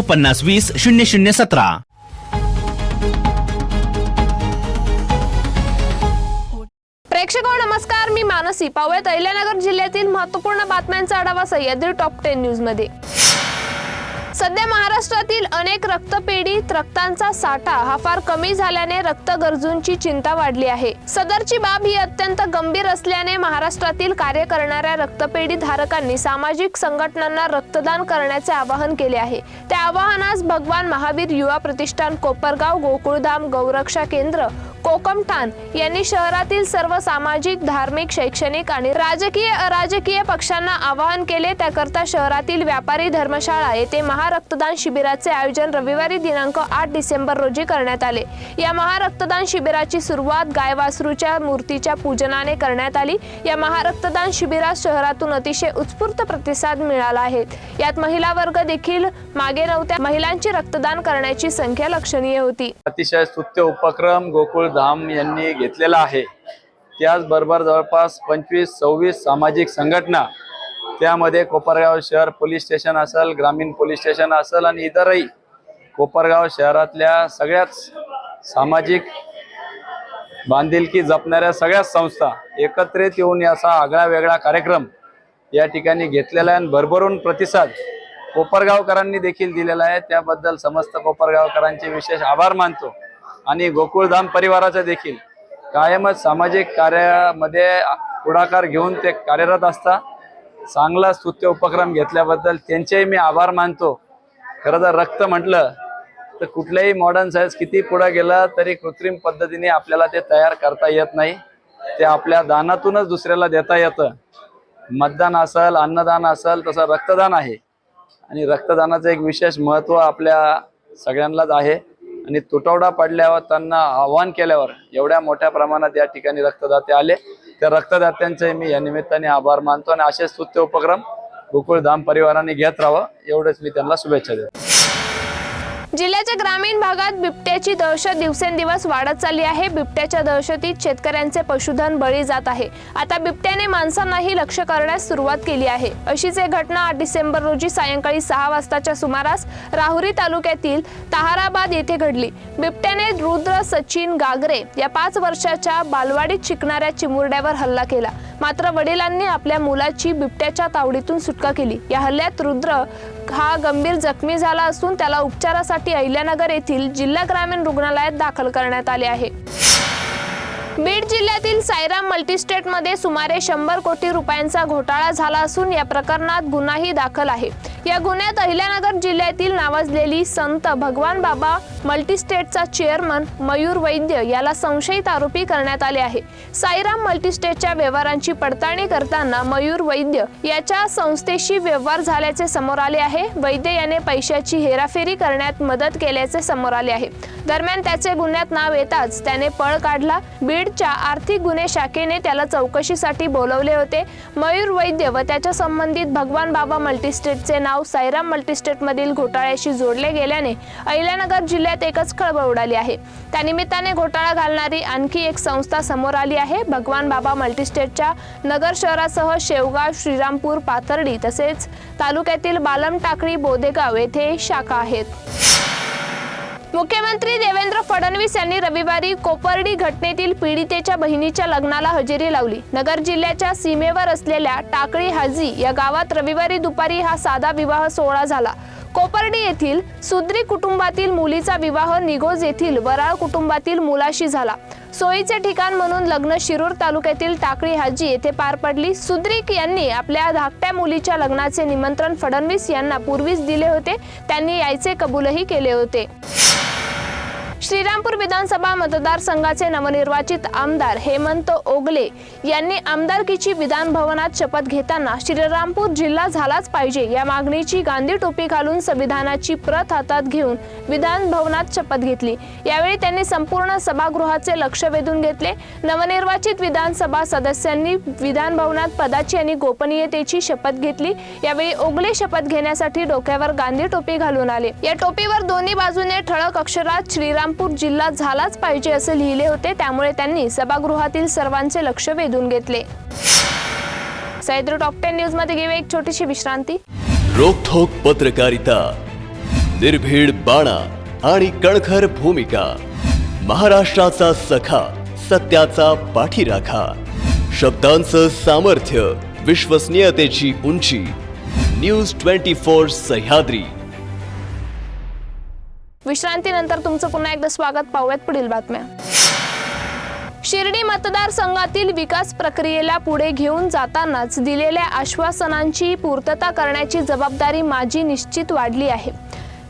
पन्नास वीस शून्य शून्य सतरा. प्रेक्षक नमस्कार. मी मानसी. पाहूयात अहिल्यानगर जिल्ह्यातील महत्त्वपूर्ण बातम्यांचा आढावा सह्याद्री टॉप टेन न्यूजमध्ये. सध्या महाराष्ट्रातील अनेक रक्तपेढीत रक्तांचा साठा हा फार कमी झाल्याने रक्त गरजूंची चिंता वाढली आहे. सदरची बाब ही अत्यंत गंभीर असल्याने महाराष्ट्रातील कार्य करणाऱ्या रक्तपेढी धारकांनी सामाजिक संघटनांना रक्तदान करण्याचे आवाहन केले आहे. त्या आवाहनास भगवान महावीर युवा प्रतिष्ठान कोपरगाव गोकुळधाम गौरक्षा केंद्र कोकमठाण यांनी शहरातील सर्व सामाजिक धार्मिक शैक्षणिक आणि राजकीय अराजकीय पक्षांना आवाहन केले. त्याकरता शहरातील व्यापारी धर्मशाळा येथे महारक्तदान शिबिराचे आयोजन रविवारी दिनांक आठ डिसेंबर रोजी करण्यात आले. या महारक्तदान शिबिराची सुरुवात गायवासरूच्या मूर्तीच्या पूजनाने करण्यात आली. या महारक्तदान शिबिरात शहरातून अतिशय उत्स्फूर्त प्रतिसाद मिळाला आहे. यात महिला वर्ग देखील मागे नव्हत्या. महिलांची रक्तदान करण्याची संख्या लक्षणीय होती. अतिशय स्तुत्य उपक्रम गोकुळ धाम यांनी घेतलेला आहे. त्याचबरोबर जवळपास पंचवीस सव्वीस सामाजिक संघटना त्यामध्ये कोपरगाव शहर पोलीस स्टेशन असेल ग्रामीण पोलीस स्टेशन असेल आणि इतरही कोपरगाव शहरातल्या सगळ्याच सामाजिक बांधिलकी जपणाऱ्या सगळ्याच संस्था एकत्रित येऊन याचा आगळा वेगळा कार्यक्रम या ठिकाणी घेतलेला आहे. आणि भरभरून प्रतिसाद कोपरगावकरांनी देखील दिलेला आहे. त्याबद्दल समस्त कोपरगावकरांचे विशेष आभार मानतो. आणि गोकुळधाम परिवाराचं देखील. कायमच सामाजिक कार्यामध्ये पुढाकार घेऊन ते कार्यरत असता. चांगला स्तुत्य उपक्रम घेतल्याबद्दल त्यांचेही मी आभार मानतो. खरं तर रक्त म्हटलं तर कुठल्याही मॉडर्न सायन्स किती पुढं गेलं तरी कृत्रिम पद्धतीने आपल्याला ते तयार करता येत नाही. ते आपल्या दानातूनच दुसऱ्याला देता येतं. मतदान असेल अन्नदान असेल तसं रक्तदान आहे. आणि रक्तदानाचं एक विशेष महत्त्व आपल्या सगळ्यांनाच आहे. आणि तुटवडा पडल्यावर त्यांना आव्हान केल्यावर एवढ्या मोठ्या प्रमाणात या ठिकाणी रक्तदाते आले. त्या रक्तदात्यांचे मी या निमित्ताने आभार मानतो आणि असे स्तुत्य उपक्रम गोकुळधाम परिवाराने घेत राहावं एवढंच मी त्यांना शुभेच्छा देतो. जिल्ह्याच्या ग्रामीण भागात बिबट्याची दहशत दिवसेंदिवस वाढत चालली आहे. बिबट्याच्या दहशतीत शेतकऱ्यांचे पशुधन बळी जात आहे. आता बिबट्याने माणसांनाही लक्ष करण्यास सुरुवात केली आहे. अशीच एक घटना आठ डिसेंबर रोजी सायंकाळी सहा वाजताच्या सुमारास राहुरी तालुक्यातील ताहाराबाद येथे घडली. बिबट्याने रुद्र सचिन गागरे या पाच वर्षाच्या बालवाडीत शिकणाऱ्या चिमुरड्यावर हल्ला केला. मात्र वडिलांनी आपल्या मुलाची बिबट्याच्या तावडीतून सुटका केली. या हल्ल्यात रुद्र हा गंभीर जखमी झाला असून त्याला उपचारासाठी अहिल्यानगर येथील जिल्हा ग्रामीण रुग्णालयात दाखल करण्यात आले आहे. बीड जिल्ह्यातील सायरा मल्टीस्टेटमध्ये सुमारे शंभर कोटी रुपयांचा घोटाळा झाला असून या प्रकरणात गुन्हाही दाखल आहे. या गुन्ह्यात अहिल्यानगर जिल्ह्यातील नावाजलेली संत भगवान बाबा मल्टीस्टेटचा चेअरमन मयूर वैद्य याला संशयित आरोपी करण्यात आले आहे. साईराम मल्टीस्टेटच्या व्यवहारांची पडताळणी करताना मयूर वैद्य याच्या संस्थेशी व्यवहार झाल्याचे समोर आले आहे. वैद्य याने पैशाची हेराफेरी करण्यात मदत केल्याचे समोर आले आहे. दरम्यान त्याचे गुन्ह्यात नाव येताच त्याने पळ काढला. बीडच्या आर्थिक गुन्हे शाखेने त्याला चौकशीसाठी बोलवले होते. मयूर वैद्य व त्याच्या संबंधित भगवान बाबा मल्टीस्टेटचे नाव सायराम मल्टीस्टेटमधील घोटाळ्याशी जोडले गेल्याने अहिल्यानगर जिल्ह्यात एकच खळबळ उडाली आहे. त्यानिमित्ताने घोटाळा घालणारी आणखी एक संस्था समोर आली आहे. भगवान बाबा मल्टीस्टेटच्या नगर शहरासह शेवगाव श्रीरामपूर पाथर्डी तसेच तालुक्यातील बालम टाकळी बोदेगाव येथे शाखा आहेत. मुख्यमंत्री देवेंद्र फडणवीस यांनी रविवारी कोपर्डी घटनेतील पीडितेच्या बहिणीच्या लग्नाला हजेरी लावली. नगर जिल्ह्याच्या सीमेवर असलेल्या टाकळी हाजी या गावात रविवारी दुपारी हा साधा विवाह सोहळा झाला. कोपर्डी येथील सुद्री कुटुंबातील मुलीचा विवाह निगोज येथील वराळ कुटुंबातील मुलाशी झाला. सोयीचे ठिकाण म्हणून लग्न शिरूर तालुक्यातील टाकळी हाजी येथे पार पडली. सुद्रिक यांनी आपल्या धाकट्या मुलीच्या लग्नाचे निमंत्रण फडणवीस यांना पूर्वीच दिले होते. त्यांनी यायचे कबूलही केले होते. श्रीरामपूर विधानसभा मतदारसंघाचे नवनिर्वाचित आमदार हेमंत ओगले यांनी आमदारकीची विधान भवनात शपथ घेताना श्रीरामपूर जिल्हा झालाच पाहिजे या मागणीची गांधी टोपी घालून संविधानाची प्रत हातात घेऊन विधान भवनात शपथ घेतली. यावेळी त्यांनी संपूर्ण सभागृहाचे लक्ष वेधून घेतले. नवनिर्वाचित विधानसभा सदस्यांनी विधान भवनात पदाची आणि गोपनीयतेची शपथ घेतली. यावेळी ओगले शपथ घेण्यासाठी डोक्यावर गांधी टोपी घालून आले. या टोपीवर दोन्ही बाजूने ठळक अक्षरात श्रीराम श्रीरामपूर जिल्हा झालाच पाहिजे असे लिहिले होते. त्यामुळे त्यांनी सभागृहातील सर्वांचे लक्ष वेधून घेतले. सह्याद्री टॉप टेन न्यूजमध्ये घेऊया एक छोटीशी विश्रांती. रोखोक पत्रकारिता निर्भीड बाणा आणि कणखर भूमिका महाराष्ट्राचा सखा सत्याचा पाठीराखा शब्दांचं सामर्थ्य विश्वसनीयतेची उंची न्यूज ट्वेंटी फोर सह्याद्री. विश्रांतीनंतर तुमचं पुन्हा एकदा स्वागत. पाहूयात पुढील बातम्या. शिर्डी मतदारसंघातील विकास प्रक्रियेला पुढे घेऊन जातानाच दिलेल्या आश्वासनांची पूर्तता करण्याची जबाबदारी माझी निश्चित वाढली आहे.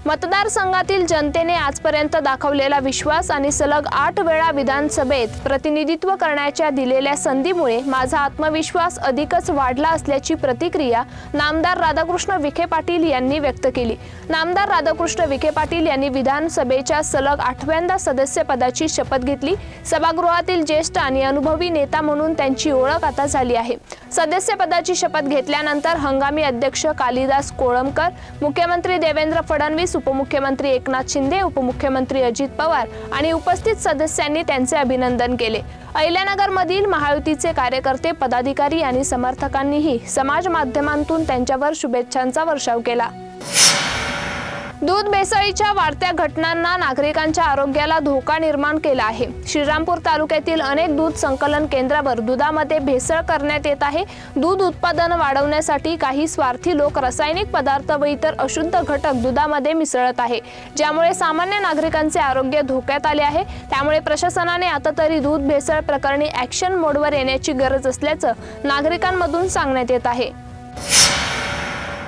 मतदारसंघातील जनतेने आजपर्यंत दाखवलेला विश्वास आणि सलग आठ वेळा विधानसभेत प्रतिनिधित्व करण्याच्या दिलेल्या संधीमुळे माझा आत्मविश्वास अधिकच वाढला असल्याची प्रतिक्रिया नामदार राधाकृष्ण विखे पाटील यांनी व्यक्त केली. नामदार राधाकृष्ण विखे पाटील यांनी विधानसभेच्या सलग आठव्यांदा सदस्यपदाची शपथ घेतली. सभागृहातील ज्येष्ठ आणि अनुभवी नेता म्हणून त्यांची ओळख आता झाली आहे. सदस्यपदाची शपथ घेतल्यानंतर हंगामी अध्यक्ष कालिदास कोळंबकर मुख्यमंत्री देवेंद्र फडणवीस उपमुख्यमंत्री एकनाथ शिंदे उपमुख्यमंत्री अजित पवार आणि उपस्थित सदस्यांनी त्यांचे अभिनंदन केले. अहिल्यानगरमधील महायुतीचे कार्यकर्ते पदाधिकारी आणि समर्थकांनीही समाज माध्यमांतून त्यांच्यावर शुभेच्छांचा वर्षाव केला. दूध भेसळीच्या वाढत्या घटनांना नागरिकांच्या आरोग्याला धोका निर्माण केला आहे. श्रीरामपूर तालुक्यातील अनेक दूध संकलन केंद्रावर दुधामध्ये भेसळ करण्यात येत आहे. दूध उत्पादन वाढवण्यासाठी काही स्वार्थी लोक रासायनिक पदार्थ व इतर अशुद्ध घटक दुधामध्ये मिसळत आहे. ज्यामुळे सामान्य नागरिकांचे आरोग्य धोक्यात आले आहे. त्यामुळे प्रशासनाने आता तरी दूध भेसळ प्रकरणी ऍक्शन मोडवर येण्याची गरज असल्याचं नागरिकांमधून सांगण्यात येत आहे.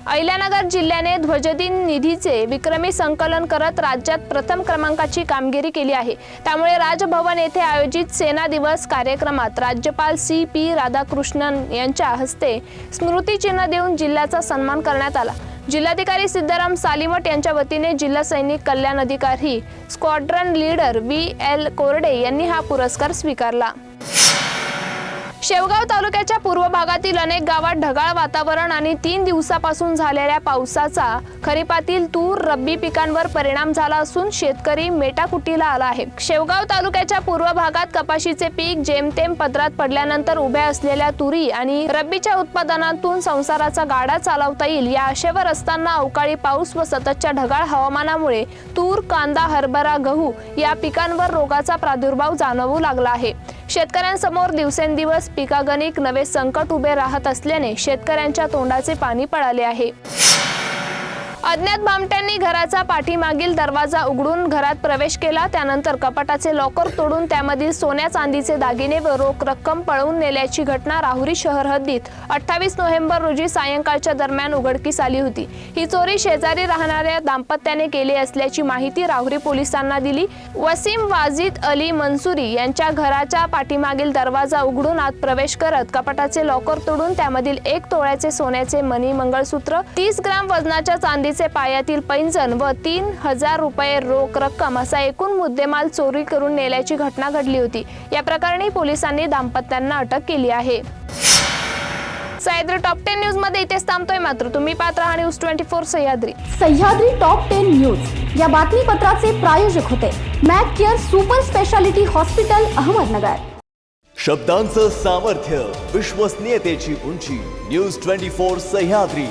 अहिल्यानगर जिल्ह्याने ध्वजदिन निधीचे विक्रमी संकलन करत राज्यात प्रथम क्रमांकाची कामगिरी केली आहे. त्यामुळे राजभवन येथे आयोजित सेना दिवस कार्यक्रमात राज्यपाल सी पी राधाकृष्णन यांच्या हस्ते स्मृतिचिन्ह देऊन जिल्ह्याचा सन्मान करण्यात आला. जिल्हाधिकारी सिद्धाराम सालिमठ यांच्या वतीने जिल्हा सैनिक कल्याण अधिकारी स्क्वॉड्रन लीडर व्ही एल कोरडे यांनी हा पुरस्कार स्वीकारला. शेवगाव तालुक्याच्या पूर्व भागातील अनेक गावात ढगाळ वातावरण आणि तीन दिवसापासून झालेल्या पावसाचा खरीपातील तूर रब्बी पिकांवर परिणाम झाला असून शेतकरी मेटाकुटीला आला आहे. शेवगाव तालुक्याच्या पूर्व भागात कपाशीचे पीक जेमतेम पदरात पडल्यानंतर उभ्या असलेल्या तुरी आणि रब्बीच्या उत्पादनातून संसाराचा गाडा चालवता येईल. या आशेवर असताना अवकाळी पाऊस व सततच्या ढगाळ हवामानामुळे तूर कांदा हरभरा गहू या पिकांवर रोगाचा प्रादुर्भाव जाणवू लागला आहे. शेतकऱ्यांसमोर दिवसेंदिवस पिकागणिक नवे संकट उभे राहत असल्याने शेतकऱ्यांच्या तोंडाचे पाणी पळाले आहे. अज्ञात भामट्यांनी घराचा पाठीमागील दरवाजा उघडून घरात प्रवेश केला. त्यानंतर कपाटाचे लॉकर तोडून त्यामधील सोन्या चांदीचे दागिने व रोख रक्कम पळवून नेल्याची घटना राहुरी शहर हद्दीत अठ्ठावीस नोव्हेंबर रोजी सायंकाळच्या दरम्यान उघडकीस आली होती. ही चोरी शेजारी राहणाऱ्या दाम्पत्याने केली असल्याची माहिती राहुरी पोलिसांना दिली. वसीम वाजिद अली मनसुरी यांच्या घराच्या पाठीमागील दरवाजा उघडून आत प्रवेश करत कपाटाचे लॉकर तोडून त्यामधील एक तोळ्याचे सोन्याचे मणी मंगळसूत्र तीस ग्राम वजनाच्या चांदीचे पायातील पैंजण व तीन हजार रुपये रोख रक्कम असा एकूण मुद्देमाल चोरी करून नेल्याची घटना घडली होती. या प्रकरणी पोलिसांनी दाम्पत्यांना अटक केली आहे. सह्याद्री टॉप टेन न्यूजमध्ये इथेच थांबतोय मात्र. तुम्ही पात्र हा news twenty four Sahyadri. Sahyadri top ten news. या बातमीपत्राचे प्रायोजक होते Mac care super speciality hospital Ahmednagar. शब्दांचं सामर्थ्य विश्वसनीयतेची उंची. News twenty four Sahyadri.